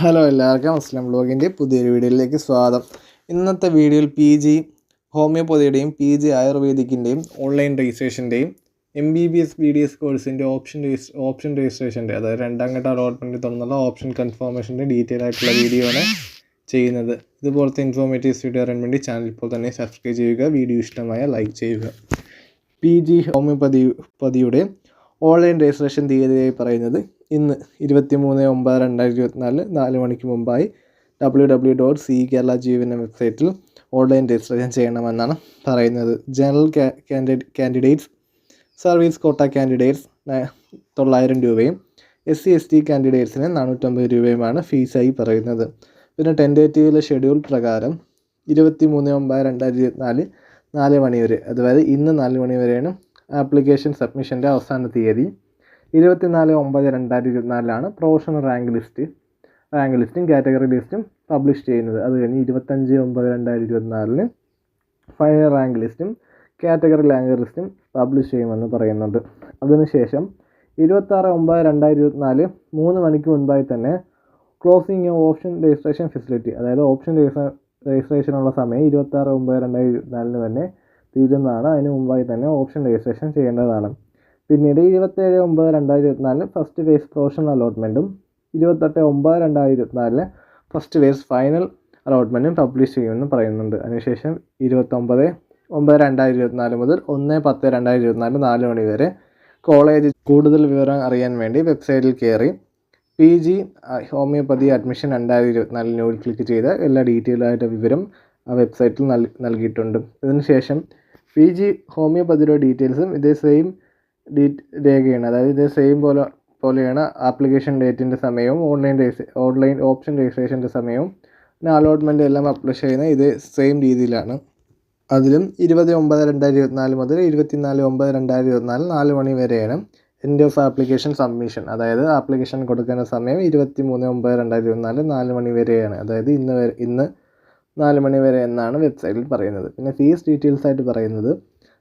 Hello എല്ലാവർക്കും അസ്ലാം ബ്ലോഗിന്റെ പുതിയൊരു വീഡിയോയിലേക്ക് സ്വാഗതം. ഇന്നത്തെ വീഡിയോയിൽ പി ജി ഹോമിയോപ്പതിയുടെയും പി ജി ആയുർവേദിക്കിന്റെയും online രജിസ്ട്രേഷന്റെയും M B B S B D S കോഴ്സിന്റെ ഓപ്ഷൻ ഓപ്ഷൻ രജിസ്ട്രേഷന്റെ അതായത് രണ്ടാം ഘട്ട അലോട്ട്മെന്റ് തുറന്നുള്ള ഓപ്ഷൻ കൺഫർമേഷന്റെ ഡീറ്റെയിൽ ആയിട്ടുള്ള വീഡിയോ ആണ് ചെയ്യുന്നത്. ഇതുപോലത്തെ ഇൻഫോർമേറ്റീവ്സ് വീഡിയോ അറിയാൻ വേണ്ടി ചാനൽ ഇപ്പോൾ തന്നെ സബ്സ്ക്രൈബ് ചെയ്യുക. വീഡിയോ ഇഷ്ടമായ ലൈക്ക് ചെയ്യുക. പി ജി ഹോമിയോപ്പതി പതിയുടെ ഓൺലൈൻ രജിസ്ട്രേഷൻ തീയതിയായി പറയുന്നത് ഇന്ന് ഇരുപത്തി മൂന്ന് ഒമ്പത് രണ്ടായിരത്തി ഇരുപത്തിനാല് നാല് മണിക്ക് മുമ്പായി W W dot C Kerala ജീവൻ വെബ്സൈറ്റിൽ ഓൺലൈൻ രജിസ്ട്രേഷൻ ചെയ്യണമെന്നാണ് പറയുന്നത്. General candidates service quota candidates തൊള്ളായിരം രൂപയും എസ് സി എസ് ടി കാൻഡിഡേറ്റ്സിന് നാനൂറ്റമ്പത് രൂപയുമാണ് ഫീസായി പറയുന്നത്. പിന്നെ ടെന്റേറ്റീവിലെ ഷെഡ്യൂൾ പ്രകാരം ഇരുപത്തി മൂന്ന് ഒമ്പത് രണ്ടായിരത്തി ഇരുപത്തിനാല് നാല് മണി വരെ അതായത് ഇന്ന് നാല് മണി വരെയാണ് ആപ്ലിക്കേഷൻ സബ്മിഷന്റെ അവസാന തീയതി ഇരുപത്തിനാല് ഒമ്പത് രണ്ടായിരത്തി ഇരുപത്തിനാലിലാണ് പ്രൊഫഷണൽ റാങ്ക് ലിസ്റ്റ്. റാങ്ക് ലിസ്റ്റും കാറ്റഗറി ലിസ്റ്റും പബ്ലിഷ് ചെയ്യുന്നത്. അത് കഴിഞ്ഞ് ഇരുപത്തഞ്ച് ഒമ്പത് രണ്ടായിരത്തി ഇരുപത്തിനാലിന് ഫൈനൽ റാങ്ക് ലിസ്റ്റും കാറ്റഗറി റാങ്ക് ലിസ്റ്റും പബ്ലിഷ് ചെയ്യുമെന്ന് പറയുന്നുണ്ട്. അതിനുശേഷം ഇരുപത്താറ് ഒമ്പത് രണ്ടായിരത്തി ഇരുപത്തിനാല് മൂന്ന് മണിക്ക് മുൻപായി തന്നെ ക്ലോസിംഗ് ഓപ്ഷൻ രജിസ്ട്രേഷൻ ഫെസിലിറ്റി അതായത് ഓപ്ഷൻ രജിസ്ട്രേഷനുള്ള സമയം ഇരുപത്താറ് ഒമ്പത് രണ്ടായിരത്തി ഇരുപത്തിനാലിന് തന്നെ തീരുന്നതാണ്. അതിന് മുമ്പായി തന്നെ ഓപ്ഷൻ രജിസ്ട്രേഷൻ ചെയ്യേണ്ടതാണ്. പിന്നീട് ഇരുപത്തേഴ് ഒമ്പത് രണ്ടായിരത്തി ഇരുപത്തിനാലിന് ഫസ്റ്റ് ഫേസ് പ്രൊഫഷണൽ അലോട്ട്മെന്റും ഇരുപത്തെട്ട് ഒമ്പത് രണ്ടായിരത്തി ഇരുപത്തിനാലിന് ഫസ്റ്റ് ഫേസ് ഫൈനൽ അലോട്ട്മെന്റും പബ്ലിഷ് ചെയ്യുമെന്ന് പറയുന്നുണ്ട്. അതിനുശേഷം ഇരുപത്തൊമ്പത് ഒമ്പത് രണ്ടായിരത്തി ഇരുപത്തിനാല് മുതൽ ഒന്ന് പത്ത് രണ്ടായിരത്തി ഇരുപത്തിനാല് നാല് മണി വരെ കോളേജ് കൂടുതൽ വിവരം അറിയാൻ വേണ്ടി വെബ്സൈറ്റിൽ കയറി പി ജി ഹോമിയോപ്പതി അഡ്മിഷൻ രണ്ടായിരത്തി ഇരുപത്തിനാലിൽ നോയിൽ ക്ലിക്ക് ചെയ്ത് എല്ലാ ഡീറ്റെയിൽ ആയിട്ട് വിവരം ആ വെബ്സൈറ്റിൽ നൽ നൽകിയിട്ടുണ്ട്. ഇതിനുശേഷം പി ജി ഹോമിയോപ്പതിയുടെ ഡീറ്റെയിൽസും ഇതേ സെയിം ഡീ രേഖയാണ്. അതായത് ഇതേ സെയിം പോലെ പോലെയാണ് ആപ്ലിക്കേഷൻ ഡേറ്റിന്റെ സമയവും ഓൺലൈൻ ഓൺലൈൻ ഓപ്ഷൻ രജിസ്ട്രേഷന്റെ സമയവും പിന്നെ അലോട്ട്മെന്റ് എല്ലാം അപ്ലൈ ചെയ്യുന്ന ഇത് സെയിം രീതിയിലാണ്. അതിലും ഇരുപത് ഒമ്പത് രണ്ടായിരത്തി ഇരുപത്തിനാല് മുതൽ ഇരുപത്തിനാല് ഒമ്പത് രണ്ടായിരത്തി ഇരുപത്തിനാല് നാല് മണി വരെയാണ് എൻഡ് ഓഫ് ആപ്ലിക്കേഷൻ സബ്മിഷൻ. അതായത് ആപ്ലിക്കേഷൻ കൊടുക്കേണ്ട സമയം ഇരുപത്തി മൂന്ന് ഒമ്പത് രണ്ടായിരത്തി ഇരുപത്തിനാല് നാല് മണി വരെയാണ്. അതായത് ഇന്ന് വരെ ഇന്ന് നാല് മണി വരെ എന്നാണ് വെബ്സൈറ്റിൽ പറയുന്നത്. പിന്നെ ഫീസ് ഡീറ്റെയിൽസ് ആയിട്ട് പറയുന്നത്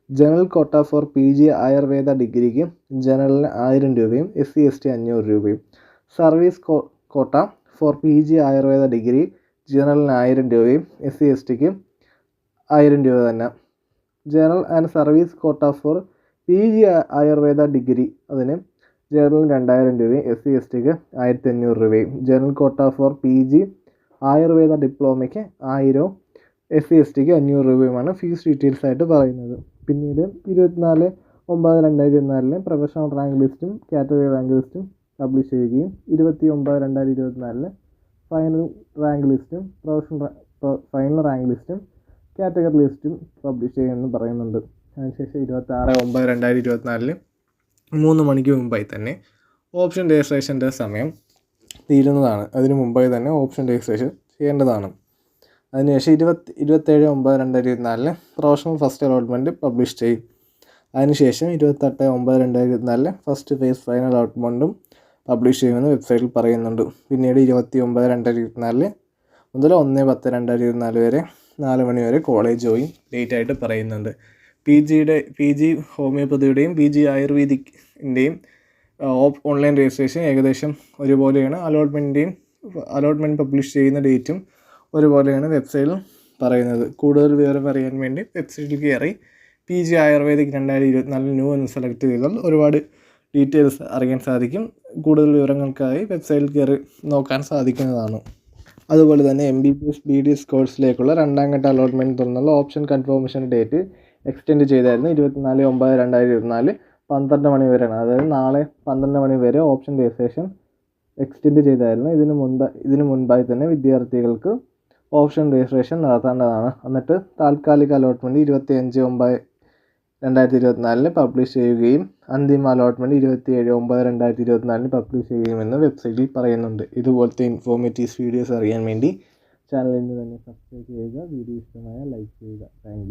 general quota for P G Ayurveda ഡിഗ്രിക്ക് ജനറലിന് ആയിരം രൂപയും എസ് സി എസ് ടി അഞ്ഞൂറ് രൂപയും. Service quota for P G Ayurveda degree ജനറലിന് ആയിരം രൂപയും എസ് സി എസ് ടിക്ക് ആയിരം രൂപ തന്നെ. General and service quota for P G Ayurveda degree അതിന് ജനറലിന് രണ്ടായിരം രൂപയും എസ് സി എസ് ടിക്ക് ആയിരത്തി അഞ്ഞൂറ് രൂപയും. General quota for P G Ayurveda ഡിപ്ലോമയ്ക്ക് ആയിരവും എസ് സി എസ് ടിക്ക് അഞ്ഞൂറ് രൂപയുമാണ് ഫീസ് ഡീറ്റെയിൽസ് ആയിട്ട് പറയുന്നത്. പിന്നീട് ഇരുപത്തിനാല് ഒമ്പത് രണ്ടായിരത്തി ഇരുപത്തിനാലിന് പ്രൊഫഷണൽ റാങ്ക് ലിസ്റ്റും കാറ്റഗറി റാങ്ക് ലിസ്റ്റും പബ്ലിഷ് ചെയ്യുകയും ഇരുപത്തി ഒമ്പത് രണ്ടായിരത്തി ഇരുപത്തിനാലിന് ഫൈനൽ റാങ്ക് ലിസ്റ്റും പ്രൊഫഷണൽ ഫൈനൽ റാങ്ക് ലിസ്റ്റും കാറ്റഗറി ലിസ്റ്റും പബ്ലിഷ് ചെയ്യുമെന്ന് പറയുന്നുണ്ട്. അതിനുശേഷം ഇരുപത്തി ആറ് ഒമ്പത് രണ്ടായിരത്തി ഇരുപത്തിനാലിന് മൂന്ന് മണിക്ക് മുമ്പായി തന്നെ ഓപ്ഷൻ രജിസ്ട്രേഷന്റെ സമയം തീരുന്നതാണ്. അതിന് മുമ്പായി തന്നെ ഓപ്ഷൻ രജിസ്ട്രേഷൻ ചെയ്യേണ്ടതാണ്. അതിനുശേഷം ഇരുപത്തി ഇരുപത്തേഴ് ഒമ്പത് രണ്ടായിരത്തി ഇരുപത്തിനാലിന് പ്രൊഫഷണൽ ഫസ്റ്റ് അലോട്ട്മെന്റ് പബ്ലിഷ് ചെയ്യും. അതിനുശേഷം ഇരുപത്തെട്ട് ഒമ്പത് രണ്ടായിരത്തി ഇരുപത്തിനാലിന് ഫസ്റ്റ് ഫേസ് ഫൈനൽ അലോട്ട്മെന്റും പബ്ലിഷ് ചെയ്യുമെന്ന് വെബ്സൈറ്റിൽ പറയുന്നുണ്ട്. പിന്നീട് ഇരുപത്തി ഒമ്പത് രണ്ടായിരത്തി ഇരുപത്തിനാലിന് മുതൽ ഒന്ന് പത്ത് രണ്ടായിരത്തി ഇരുപത്തിനാല് വരെ നാല് മണി വരെ കോളേജ് ജോയിൻ ഡേറ്റ് ആയിട്ട് പറയുന്നുണ്ട്. പി ജിയുടെ പി ജി ഹോമിയോപ്പതിയുടെയും പി ജി ആയുർവേദിക്കിന്റെയും ഓൺലൈൻ രജിസ്ട്രേഷൻ ഏകദേശം ഒരുപോലെയാണ്. അലോട്ട്മെന്റിന്റെയും അലോട്ട്മെന്റ് പബ്ലിഷ് ചെയ്യുന്ന ഡേറ്റും ഒരുപോലെയാണ് വെബ്സൈറ്റിൽ പറയുന്നത്. കൂടുതൽ വിവരം അറിയാൻ വേണ്ടി വെബ്സൈറ്റിൽ കയറി പി ജി ആയുർവേദിക് രണ്ടായിരത്തി ഇരുപത്തിനാലിൽ ന്യൂ എന്ന് സെലക്ട് ചെയ്താൽ ഒരുപാട് ഡീറ്റെയിൽസ് അറിയാൻ സാധിക്കും. കൂടുതൽ വിവരങ്ങൾക്കായി വെബ്സൈറ്റിൽ കയറി നോക്കാൻ സാധിക്കുന്നതാണ്. അതുപോലെ തന്നെ M B B S B D S കോഴ്സിലേക്കുള്ള രണ്ടാം ഘട്ട അലോട്ട്മെന്റ് തുറന്നുള്ള ഓപ്ഷൻ കൺഫർമേഷൻ ഡേറ്റ് എക്സ്റ്റെൻഡ് ചെയ്തായിരുന്നു ഇരുപത്തിനാല് ഒമ്പത് രണ്ടായിരത്തി ഇരുപത്തിനാല് പന്ത്രണ്ട് മണി വരെയാണ്. അതായത് നാളെ പന്ത്രണ്ട് മണി വരെ ഓപ്ഷൻ രജിസ്ട്രേഷൻ എക്സ്റ്റെൻഡ് ചെയ്തായിരുന്നു. ഇതിന് മുൻപ് ഇതിന് മുൻപായി തന്നെ വിദ്യാർത്ഥികൾക്ക് ഓപ്ഷൻ രജിസ്ട്രേഷൻ നടത്തേണ്ടതാണ്. എന്നിട്ട് താൽക്കാലിക അലോട്ട്മെന്റ് ഇരുപത്തി അഞ്ച് ഒമ്പത് രണ്ടായിരത്തി ഇരുപത്തിനാലിന് പബ്ലിഷ് ചെയ്യുകയും അന്തിമ അലോട്ട്മെന്റ് ഇരുപത്തി ഏഴ് ഒമ്പത് രണ്ടായിരത്തി ഇരുപത്തിനാലിന് പബ്ലിഷ് ചെയ്യുമെന്ന് വെബ്സൈറ്റിൽ പറയുന്നുണ്ട്. ഇതുപോലത്തെ ഇൻഫോർമേറ്റീവ്സ് വീഡിയോസ് അറിയാൻ വേണ്ടി ചാനലിൽ നിന്ന് തന്നെ സബ്സ്ക്രൈബ് ചെയ്യുക. വീഡിയോ ഇഷ്ടമായ ലൈക്ക് ചെയ്യുക. താങ്ക്